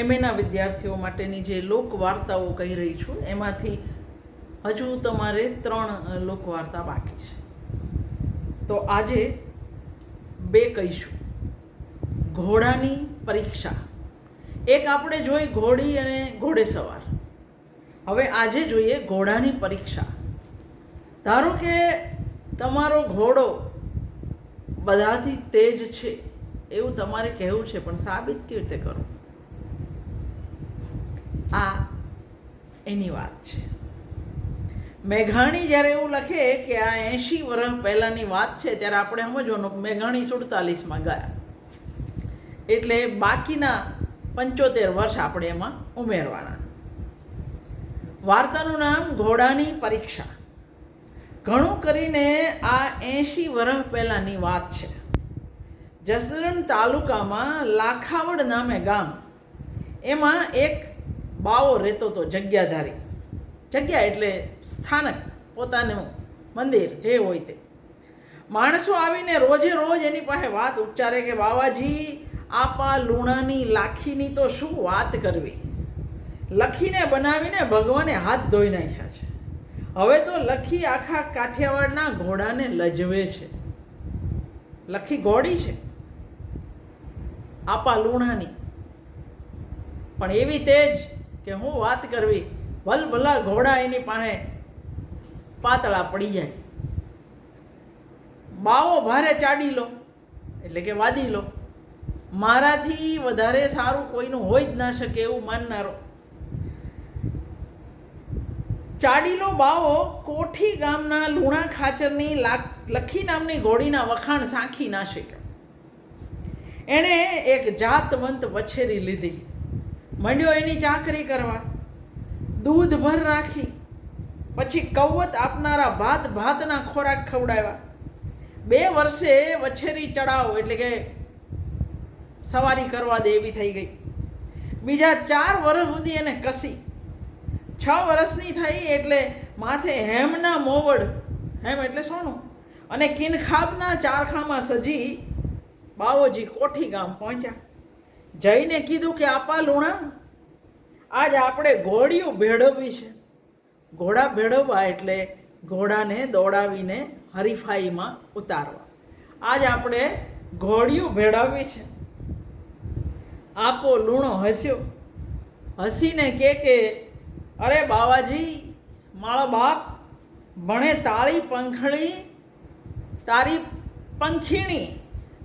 એમએના વિદ્યાર્થીઓ માટેની જે લોકવાર્તાઓ કહી રહી છું, એમાંથી હજુ તમારે ત્રણ લોકવાર્તા બાકી છે. તો આજે બે કહીશું. ઘોડાની પરીક્ષા. એક આપણે જોઈ ઘોડી અને ઘોડેસવાર હવે આજે જોઈએ ઘોડાની પરીક્ષા. ધારો કે તમારો ઘોડો બધાથી તેજ છે, એવું તમારે કહેવું છે, પણ સાબિત કેવી રીતે કરો? આ એની વાત છે. મેઘાણી જ્યારે એવું લખે કે આ એંશી વર્ષ પહેલાંની વાત છે, ત્યારે આપણે સમજવાનું મેઘાણી સુડતાલીસમાં ગયા. એટલે બાકીના પંચોતેર વર્ષ આપણે એમાં ઉમેરવાના. વાર્તાનું નામ ઘોડાની પરીક્ષા. ઘણું કરીને આ એંશી વર્ષ પહેલાંની વાત છે. જસદણ તાલુકામાં લાખાવડ નામે ગામ. એમાં એક બાવો રહેતો હતો જગ્યાધારી. જગ્યા એટલે સ્થાનક, પોતાનું મંદિર જે હોય તે. માણસો આવીને રોજે રોજ એની પાસે વાત ઉચ્ચારે કે, બાવાજી, આપા લૂણાની લાખીની તો શું વાત કરવી? લખીને બનાવીને ભગવાને હાથ ધોઈ નાખ્યા છે. હવે તો લખી આખા કાઠિયાવાડના ઘોડાને લજવે છે. લખી ઘોડી છે. આપા લૂણાની. પણ એવી તેજ કે હું વાત કરવી ભલભલા ઘોડા એની પાસે પાતળા પડી જાય. બાવો ભારે ચાડી લો, એટલે કે વાદી લો. મારાથી વધારે સારું કોઈનું હોય જ ના શકે એવું માનનારો. ચાડીલો બાવો, કોઠી ગામના લુણા ખાચરની લાખ નામની ઘોડીના વખાણ સાંખી ના શક્યો એણે એક જાતવંત વછેરી લીધી. મંડ્યો એની ચાકરી કરવા. દૂધ ભર રાખી. પછી કવત આપનારા ભાત ભાતના ખોરાક ખવડાવ્યા. બે વર્ષે વછેરી ચડાવ એટલે કે સવારી કરવા દે એવી થઈ ગઈ. બીજા ચાર વર્ષ સુધી એને કસી. છ વર્ષની થઈ એટલે માથે હેમના મોવડ. હેમ એટલે સોનું. અને કિનખાબના ચારખામાં સજી બાવોજી કોઠી ગામ પહોંચ્યા. જઈને કીધું કે, આપા લુણા, આજ આપણે ઘોડીઓ ભેળવવી છે. ઘોડા ભેળવવા એટલે ઘોડાને દોડાવીને હરીફાઈમાં ઉતારવા. આજ આપણે ઘોડીઓ ભેળવવી છે. આપો લૂણો હસ્યો. હસીને કે કે, અરે બાવાજી, મારો બાપ ભણે તાળી પંખડી તારી પંખીણી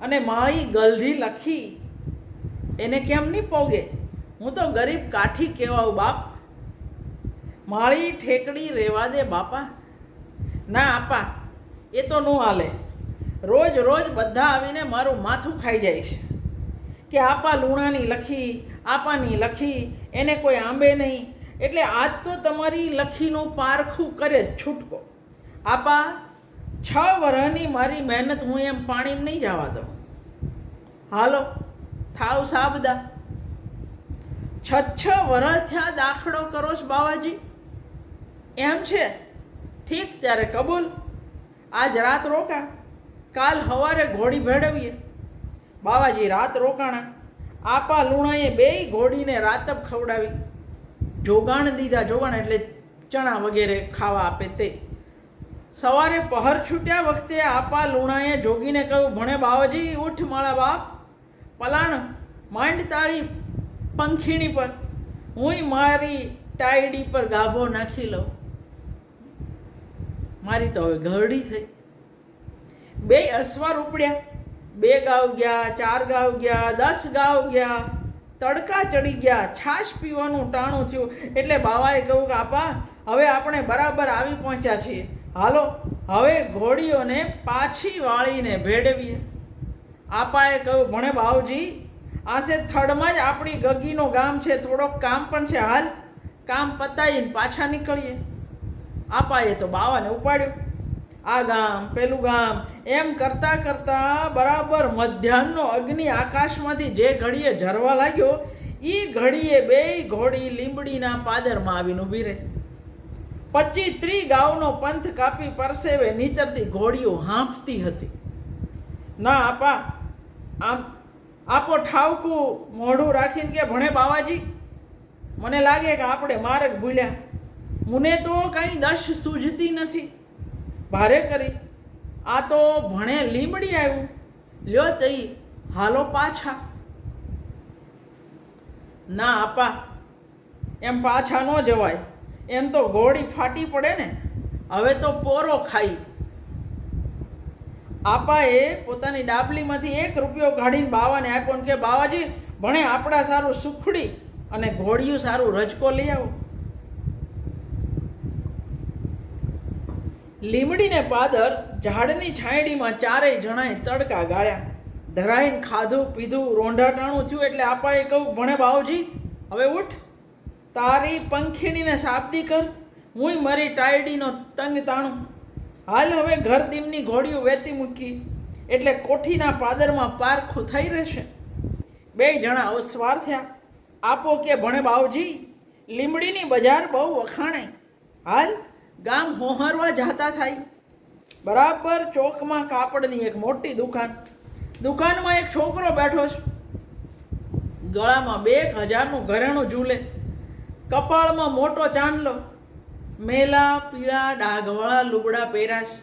અને માળી ગલધી લખી એને કેમ નહીં પોગે? હું તો ગરીબ કાઠી કહેવાઉં, બાપ. માળી ઠેકડી રહેવા દે, બાપા. ના, આપા, એ તો ન હાલે. રોજ રોજ બધા આવીને મારું માથું ખાઈ જાય છે. કે આપા લૂણાની લખી, આપાની લખી, એને કોઈ આંબે નહીં. એટલે આજ તો તમારી લખીનું પારખું કરે જ છૂટકો. આપા, છ વર્ષની મારી મહેનત હું એમ પાણીમાં નહીં જવા દઉં. હાલો. થાવ સાબદા. છ છ વર્ષ થયા દાખલો કરો છો બાવાજી. એમ છે? ઠીક, ત્યારે કબૂલ. આજ રાત રોકા. કાલ સવારે ઘોડી ભેળવીએ. બાવાજી રાત રોકાણા. આપા લુણાએ બેય ઘોડીને રાતબ ખવડાવી. જોગાણ દીધા, જોગાણ એટલે ચણા વગેરે ખાવા આપે તે. સવારે પહર છૂટ્યા વખતે આપા લુણાએ જોગીને કહ્યું, ભણે બાવાજી, ઉઠ મારા બાપ. પલાણ, માંડ તાળી, પંખીણી પર. હુંય મારી ટાયડી પર ગાભો નાખી લઉં. મારી તો હવે ઘરડી થઈ. બે અસવાર ઉપડ્યા. બે ગાવ ગયા, ચાર ગાવ ગયા, દસ ગાવ ગયા. તડકા ચડી ગયા. છાશ પીવાનું ટાણું થયું. એટલે બાવાએ કહ્યું કે, આપા, હવે આપણે બરાબર આવી પહોંચ્યા છીએ. હાલો, હવે ઘોડીઓને પાછી વાળીને ભેળવીએ. આપાએ કહ્યું, ભણે બાવજી આસે થડમાં જ આપણી ગગીનો ગામ છે, થોડોક કામ પણ છે, હાલ કામ પતાવીને પાછા નીકળીએ. આપાએ તો બાવાને ઉપાડ્યો, આ ગામ, પેલું ગામ, એમ કરતાં કરતાં બરાબર મધ્યાહનનો અગ્નિ આકાશમાંથી જે ઘડીએ ઝરવા લાગ્યો એ ઘડીએ બેય ઘોડી લીંબડીના પાદરમાં આવીને ઊભી રહે. પચી ત્રી ગાઉનો પંથ કાપી પરસેવે, નીતરતી ઘોડીઓ હાંફતી હતી. ના, આપા આમ આપો ઠાવકું મોઢું રાખીને કે ભણે બાવાજી, મને લાગે કે આપણે માર્ગ ભૂલ્યા. મને તો કંઈ દશ સૂઝતી નથી. ભારે કરી, આ તો ભણે લીમડી આવ્યું. લ્યો તઈ, હાલો પાછા. ના આપા, એમ પાછા ન જવાય. એમ તો ઘોડી ફાટી પડે ને, હવે તો પોરો ખાઈ. આપાએ પોતાની ડાબલીમાંથી એક રૂપિયો કાઢીને બાવાને આપ્યો કે, બાવાજી, ભણે આપણા સારું સુખડી અને ઘોડિયું સારું રજકો લઈ આવો. લીમડીને પાદર ઝાડની છાંયડીમાં ચારેય જણાએ તડકા ગાળ્યા. ધરાઈને ખાધું, પીધું રોંઢાટાણું થયું એટલે આપાએ કહું ભણે બાવજી, હવે ઉઠ. તારી પંખીણીને સાબદી કર. હુંય મારી ટાયડીનો તંગ તાણું. હાલ હવે ઘર દીમની ઘોડીઓ વેતી મૂકી. એટલે કોઠીના પાદરમાં પારખું થઈ રહેશે. બે જણા અવસ્વાર થયા. આપો કે ભણે બાવજી લીમડીની બજાર બહુ વખાણે. હાલ ગામ હોહરવા જાતા થાય. બરાબર ચોકમાં કાપડની એક મોટી દુકાન. દુકાનમાં એક છોકરો બેઠો છે. ગળામાં બે હજારનું ઘરેણું ઝૂલે. કપાળમાં મોટો ચાંદલો. મેલા, પીળા, ડાઘવાળા, લુગડા પહેરાશ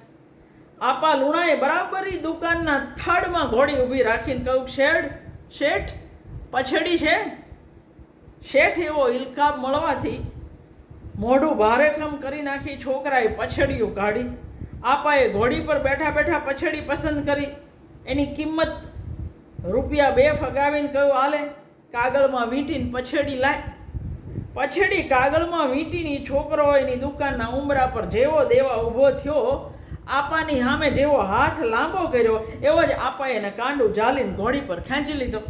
આપા લુણાએ બરાબરી દુકાનના થડમાં ઘોડી ઊભી રાખીને કહ્યું, શેઠ શેઠ, પછડી છે? શેઠ એવો ઇલકાબ મળવાથી મોઢું ભારેખમ કરી નાખી, છોકરાએ પછડીયું કાઢી. આપાએ ઘોડી પર બેઠા બેઠા પછડી પસંદ કરી. એની કિંમત રૂપિયા બે ફગાવીને કહ્યું આલે કાગળમાં વીંટીને પછડી લાય. પછડી કાગળમાં વીંટીની છોકરો એની દુકાનના ઉંબરા પર જેવો દેવા ઊભો થયો, આપાની સામે જેવો હાથ લાંબો કર્યો, એવો જ આપાએ એને કાંડું જાલીને ઘોડી પર ખેંચી લીધો.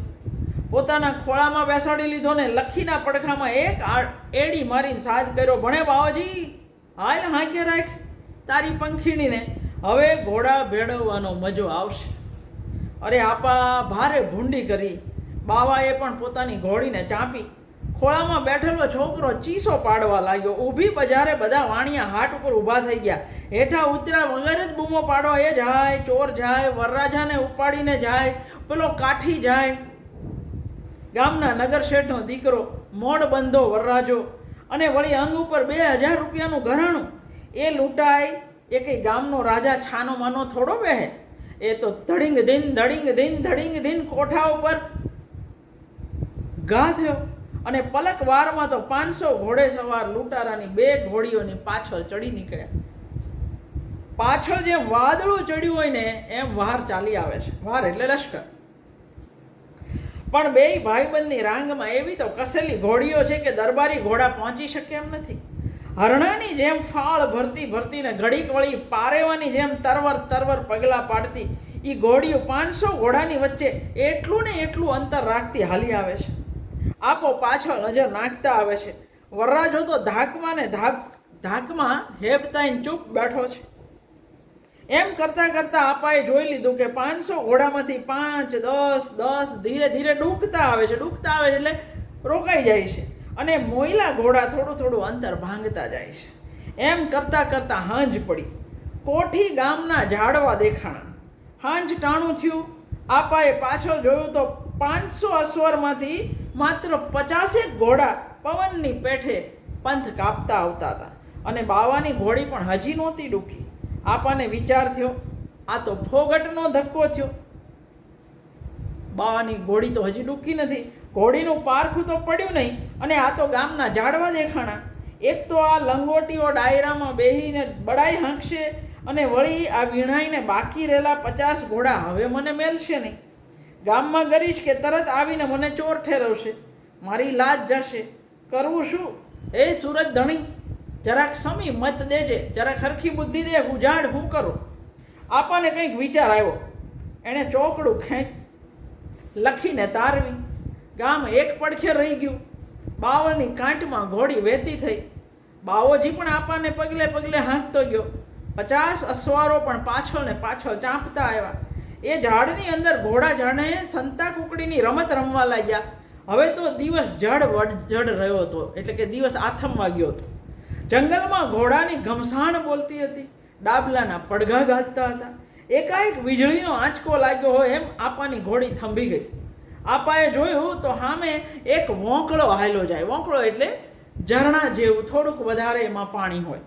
પોતાના ખોળામાં બેસાડી લીધો ને લખીના પડખામાં એક એડી મારીને સાજ કર્યો, ભણે બાવાજી, હાલ હાંકે રાખ તારી પંખીણીને. હવે ઘોડા ભેળવવાનો મજો આવશે. અરે, આપા, ભારે ભૂંડી કરી. બાવાએ પણ પોતાની ઘોડીને ચાંપી. ખોળામાં બેઠેલો છોકરો ચીસો પાડવા લાગ્યો. ઊભી બજારે બધા વાણિયા હાટ ઉપર ઊભા થઈ ગયા. હેઠા ઉતર્યા વગર જ બૂમો પાડો. એ જાય, ચોર જાય, વરરાજાને ઉપાડીને જાય, પેલો કાઠી જાય. ગામના નગર શેઠનો દીકરો, મોડ બંધો વરરાજો. અને વળી અંગ ઉપર બે હજાર રૂપિયાનું ઘરાણું. એ લૂંટાય એ કંઈ ગામનો રાજા છાનો માનો થોડો બેહે? એ તો ધડિંગ ધીન ધડિંગ ધીન ધડિંગ ધીન કોઠા ઉપર ઘા થયો. અને પલક વારમાં તો પાંચસો ઘોડે સવાર લૂંટારાની બે ઘોડીઓની પાછળ ચડી નીકળ્યા. પાછળ જેમ વાદળું ચડ્યું હોય ને, એમ વાર ચાલી આવે છે. વાર એટલે લશ્કર. પણ બે ભાઈબંધની રાંગમાં એવી તો કસેલી ઘોડીઓ છે કે દરબારી ઘોડા પહોંચી શકે એમ નથી. હરણાની જેમ ફાળ ભરતી ભરતીને ઘડીક વળી પારેવાની જેમ તરવર તરવર પગલાં પાડતી એ ઘોડીઓ પાંચસો ઘોડાની વચ્ચે એટલું ને એટલું અંતર રાખતી હાલી આવે છે. આપો પાછળ નજર નાખતા આવે છે. વરરાજો તો ધાકમાં ને ધાક, ધાકમાં હેબતાઈને ચૂપ બેઠો છે. એમ કરતા કરતા આપાએ જોઈ લીધું કે પાંચસો ઘોડામાંથી પાંચ, દસ દસ ધીરે ધીરે ડૂબતા આવે છે, ડૂબતા આવે છે એટલે રોકાઈ જાય છે. અને મોયલા ઘોડા થોડું થોડું અંતર ભાંગતા જાય છે. એમ કરતાં કરતાં હાંજ પડી. કોઠી ગામના ઝાડવા દેખાણા. હાંજ ટાણું થયું. આપાએ પાછો જોયું તો પાંચસો અશ્વરમાંથી માત્ર પચાસેક ઘોડા પવનની પેઠે પંથ કાપતા આવતા હતા. અને બાવાની ઘોડી પણ હજી નહોતી ડૂકી આપણને વિચાર થયો, આ તો ફોગટનો ધક્કો થયો. બાવાની ઘોડી તો હજી ડૂકી નથી. ઘોડીનું પારખું તો પડ્યું નહીં, અને આ તો ગામના ઝાડવા દેખાણા. એક તો આ લંગોટીઓ ડાયરામાં બેહીને બડાઈ હાંકશે, અને વળી આ વીણાઈને બાકી રહેલા પચાસ ઘોડા હવે મને મેલશે નહીં. ગામમાં ગરીશ કે તરત આવીને મને ચોર ઠેરવશે? મારી લાજ જશે. કરવું શું? એ સુરત ધણી. જરાક સમી મત દેજે, જરાક હરખી બુદ્ધિ દે ઉજાડ હું કરું? આપણને કંઈક વિચાર આવ્યો. એણે ચોકડું ખેંચ, લખીને તારવી. ગામ એક પડખે રહી ગયું. બાવળની કાંટમાં ઘોડી વહેતી થઈ. બાવોજી પણ આપાને પગલે પગલે હાંકતો ગયો. પચાસ અસવારો પણ પાછળ ને પાછળ ચાંપતા આવ્યા. એ ઝાડની અંદર ઘોડા જાણે સંતા કુકડીની રમત રમવા લાગ્યા. હવે તો દિવસ જડ વડ રહ્યો હતો, એટલે કે દિવસ આથમ વાગ્યો હતો. જંગલમાં ઘોડાની ઘમસાણ બોલતી હતી, ડાબલાના પડઘા ગાજતા હતા. એકાએક વીજળીનો આંચકો લાગ્યો હોય એમ આપાની ઘોડી થંભી ગઈ. આપાએ જોયું તો સામે એક વોંકળો હાલ્યો જાય. વોંકળો એટલે ઝરણા જેવું, થોડુંક વધારે એમાં પાણી હોય.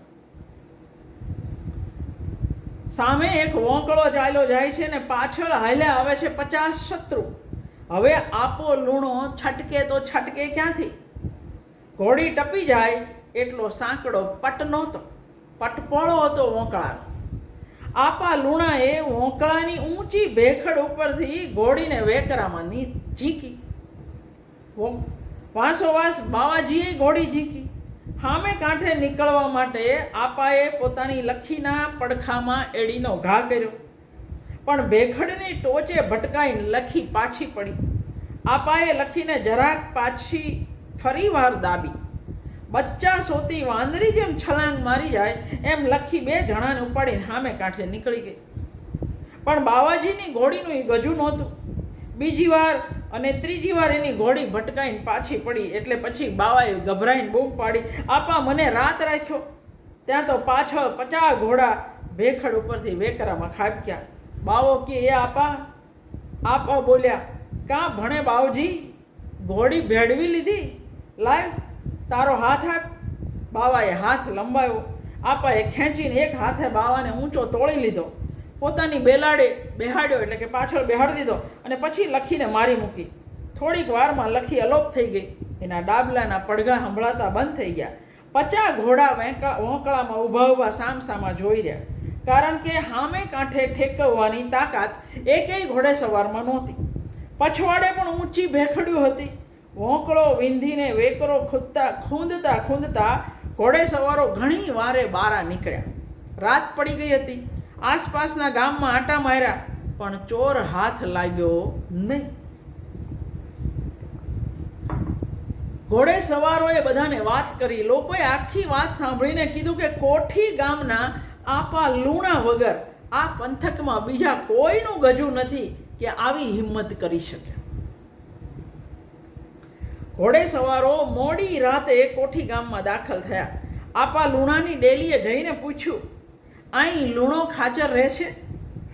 સામે એક વોંકળો ચાલ્યો જાય છે ને પાછળ હાલ્યા આવે છે પચાસ શત્રુ. હવે આપો લૂણો છટકે તો છટકે ક્યાંથી? ઘોડી ટપી જાય એટલો સાંકડો પટ નહોતો. પટપળો હતો વોંકળાનો. આપા લૂણાએ વોંકળાની ઊંચી ભેખડ ઉપરથી ઘોડીને વેકરામાં ની ઝીકી. વાંસો વાંસોવાસ બાવાજીએ ઘોડી ઝીકી. સામે કાંઠે નીકળવા માટે આપાએ પોતાની લખીના પડખામાં એડીનો ઘા કર્યો. પણ ભેખડની ટોચે ભટકાઈને લખી પાછી પડી. આપાએ લખીને જરાક પાછી ફરીવાર દાબી. બચ્ચા સોતી વાંદરી જેમ છલાંગ મારી જાય એમ લખી બે જણાને ઉપાડીને સામે કાંઠે નીકળી ગઈ. પણ બાવાજીની ઘોડીનું એ ગજુ નહોતું. બીજી વાર અને ત્રીજી વાર એની ઘોડી ભટકાઈને પાછી પડી એટલે પછી બાવાએ ગભરાઈને બૂમ પાડી, આપા, મને રાત રાખ્યો. ત્યાં તો પાછળ પચાસ ઘોડા ભેખડ ઉપરથી વેકરામાં ખાબક્યા. બાવો કે, એ આપા? આપા બોલ્યા, કાં ભણે બાવજી? ઘોડી ભેળવી લીધી? લાવ, તારો હાથ આપ. બાવાએ હાથ લંબાયો આપાએ ખેંચીને એક હાથે બાવાને ઊંચો તોડી લીધો. પોતાની બેલાડે બેહાડ્યો એટલે કે પાછળ બેહાડી દીધો અને પછી લખીને મારી મૂકી. થોડીક વારમાં લખી અલોપ થઈ ગઈ. એના ડાબલાના પડઘા સંભળાતા બંધ થઈ ગયા. પચા ઘોડા વેંકા વોંકળામાં ઊભા ઊભા સામસામાં જોઈ રહ્યા. કારણ કે હામે કાંઠે ઠેકવવાની તાકાત એકેય ઘોડે સવારમાં નહોતી. પછવાડે પણ ઊંચી ભેખડ્યું હતી. વોંકળો વિંધીને વેકરો ખૂદતા ખૂંદતા ખૂંદતા ઘોડે સવારો ઘણી વારે બારા નીકળ્યા. રાત પડી ગઈ હતી. આસપાસના ગામમાં આટા માર્યા, પણ ચોર હાથ લાગ્યો નહીં. ઘોડે સવારોએ બધાને વાત કરી. લોકોએ આખી વાત સાંભળીને કીધું કે કોઠી ગામના આપા લૂણા વગર આ પંથકમાં બીજા કોઈનું ગજુ નથી કે આવી હિંમત કરી શકે. ઘોડે સવારો મોડી રાતે કોઠી ગામમાં દાખલ થયા. આપા લુણાની ડેલીએ જઈને પૂછ્યું અહીં લૂણો ખાચર રહે છે?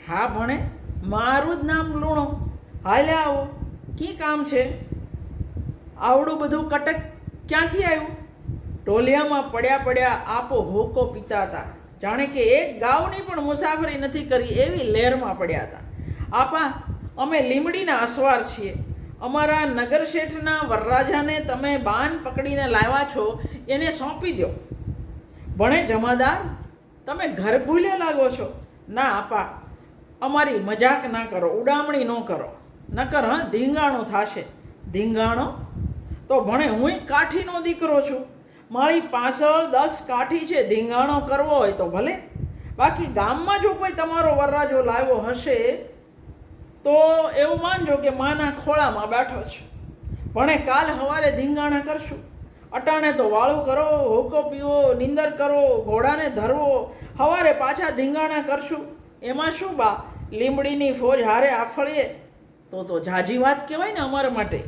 હા ભણે, મારું જ નામ લૂણો. હાલે આવો, કી કામ છે? આવડું બધું કટક ક્યાંથી આવ્યું? ટોલિયામાં પડ્યા પડ્યા આપો હોકો પીતા હતા. જાણે કે એક ગાવની પણ મુસાફરી નથી કરી એવી લહેરમાં પડ્યા હતા. આપા, અમે લીમડીના અસવાર છીએ. અમારા નગર શેઠના વરરાજાને તમે બાન પકડીને લાવ્યા છો, એને સોંપી દો ભણે, જમાદાર તમે ઘર ભૂલે લાગો છો? ના, આપા. અમારી મજાક ના કરો, ઉડામણી ન કરો. નકર, હા, ધીંગાણું થશે. ધીંગાણો? તો ભણે હું કાઠીનો દીકરો છું. મારી પાછળ દસ કાઠી છે, ધીંગાણો કરવો હોય તો ભલે. બાકી ગામમાં જો કોઈ તમારો વરરાજો લાવ્યો હશે, તો એવું માનજો કે માના ખોળામાં બેઠો છું. ભણે, કાલ સવારે ધીંગાણા કરશું. અટાણે તો વાળું કરો, હોકો પીવો, નિંદર કરો, ઘોડાને ધરવો સવારે પાછા ધીંગાણા કરશું. એમાં શું બા? લીમડીની ફોજ હારે આફળીએ. તો તો જાજી વાત કહેવાય ને અમારા માટે.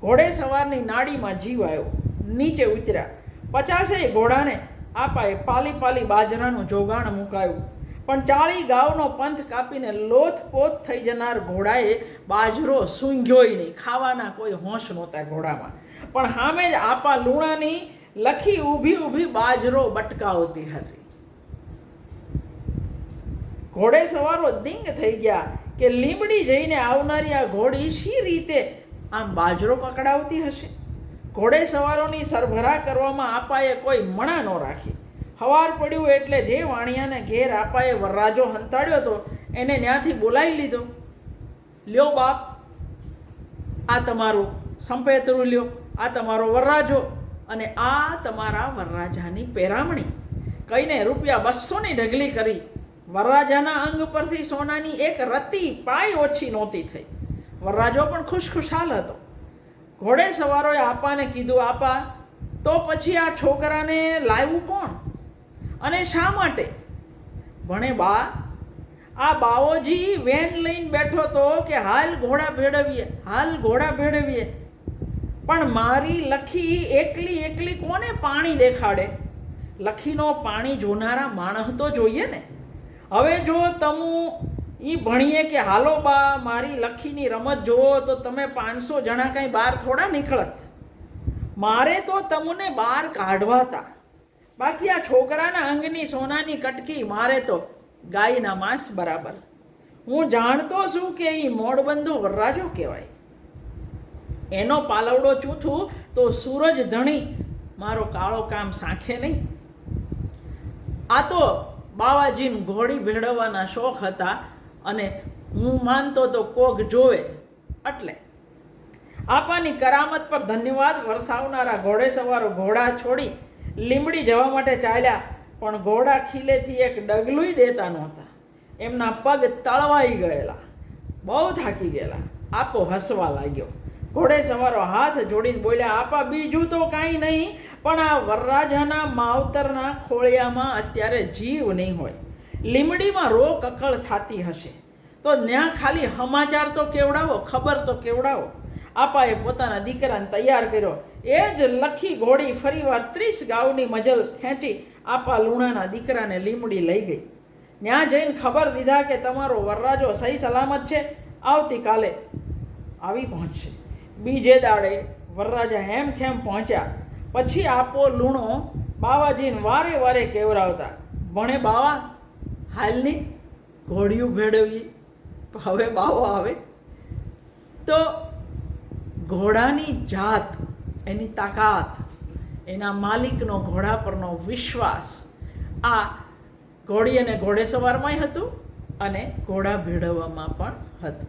ઘોડે સવારની નાડીમાં જીવ આવ્યો. નીચે ઉતર્યા. પચાસેય ઘોડાને આપાએ પાલી પાલી બાજરાનું જોગાણ મુકાયું. પણ ચાળી ગાવનો પંથ કાપીને લોથપોથ થઈ જનાર ઘોડાએ બાજરો સૂંઘ્યોય નહીં. ખાવાના કોઈ હોશ નહોતા ઘોડામાં. પણ સામે જ આપા લૂણાની લખી ઊભી ઊભી બાજરો બટકાવતી હતી. ઘોડે સવારો દિંગ થઈ ગયા કે લીમડી જઈને આવનારી આ ઘોડી શી રીતે આમ બાજરો પકડાવતી હશે? ઘોડે સવારોની સરભરા કરવામાં આપાએ કોઈ મણા ન રાખી. હવાર પડ્યું એટલે જે વાણિયાને ઘેર આપાએ વરરાજો હંતાડ્યો હતો, એને ત્યાંથી બોલાવી લીધો. લ્યો બાપ, આ તમારું સંપેતરું લ્યો, આ તમારો વરરાજો અને આ તમારા વરરાજાની પેરામણી. કહીને રૂપિયા બસોની ઢગલી કરી. વરરાજાના અંગ પરથી સોનાની એક રત્તી પાય ઓછી નહોતી થઈ. વરરાજો પણ ખુશખુશાલ હતો. ઘોડે સવારોએ આપાને કીધું, આપા, તો પછી આ છોકરાને લાવ્યું કોણ? અને શા માટે? ભણે બા, આ બાવોજી વેન લઈને બેઠો તો કે હાલ ઘોડા ભેળવીએ, હાલ ઘોડા ભેળવીએ. પણ મારી લખી એકલી એકલી કોને પાણી દેખાડે? લખીનો પાણી જોનારા માણસ તો જોઈએ ને. હવે જો તમે એ ભણીએ કે હાલો બા, મારી લખીની રમત જુઓ તો તમે પાંચસો જણા કાંઈ બહાર થોડા નીકળત. મારે તો તમને બહાર કાઢવા હતા બાકી આ છોકરાના અંગની સોનાની કટકી મારે તો ગાયના માંસ બરાબર. હું જાણતો છું કે એ મોડબંધો વરરાજો કહેવાય. એનો પાલવડો ચૂથું તો સૂરજ ધણી મારો કાળો કામ સાંખે નહીં. આ તો બાવાજીને ઘોડી ભેળવવાના શોખ હતા અને હું માનતો તો કોક જોવે એટલે. આપાની કરામત પર ધન્યવાદ વરસાવનારા ઘોડે સવારો ઘોડા છોડી લીમડી જવા માટે ચાલ્યા, પણ ઘોડા ખીલેથી એક ડગલુંય દેતા નહોતા. એમના પગ તળવાઈ ગયેલા. બહુ થાકી ગયેલા. આપો હસવા લાગ્યો. ઘોડે સવારો હાથ જોડીને બોલ્યા, આપા, બીજું તો કાંઈ નહીં, પણ આ વરરાજાના માવતરના ખોળિયામાં અત્યારે જીવ નહીં હોય. લીમડીમાં રો કકળ થતી હશે. તો ત્યાં ખાલી સમાચાર તો કેવડાવો, ખબર તો કેવડાવો. આપાએ પોતાના દીકરાને તૈયાર કર્યો. એ જ લખી ઘોડી ફરીવાર ત્રીસ ગાઉની મજલ ખેંચી આપા લુણાના દીકરાને લીમડી લઈ ગઈ. ત્યાં જઈને ખબર દીધા કે તમારો વરરાજો સહી સલામત છે, આવતીકાલે આવી પહોંચશે. બીજે દાડે વરરાજા હેમ ખેમ પહોંચ્યા. પછી આપો લૂણો બાવાજીને વારે વારે કેવરાવતા. ભણે બાવા, હાલની ઘોડિયું ભેળવી હવે બાવો આવે. તો ઘોડાની જાત, એની તાકાત, એના માલિકનો ઘોડા પરનો વિશ્વાસ, આ ઘોડી અને ઘોડેસવારમાંય હતું અને ઘોડા ભેળવવામાં પણ હતું.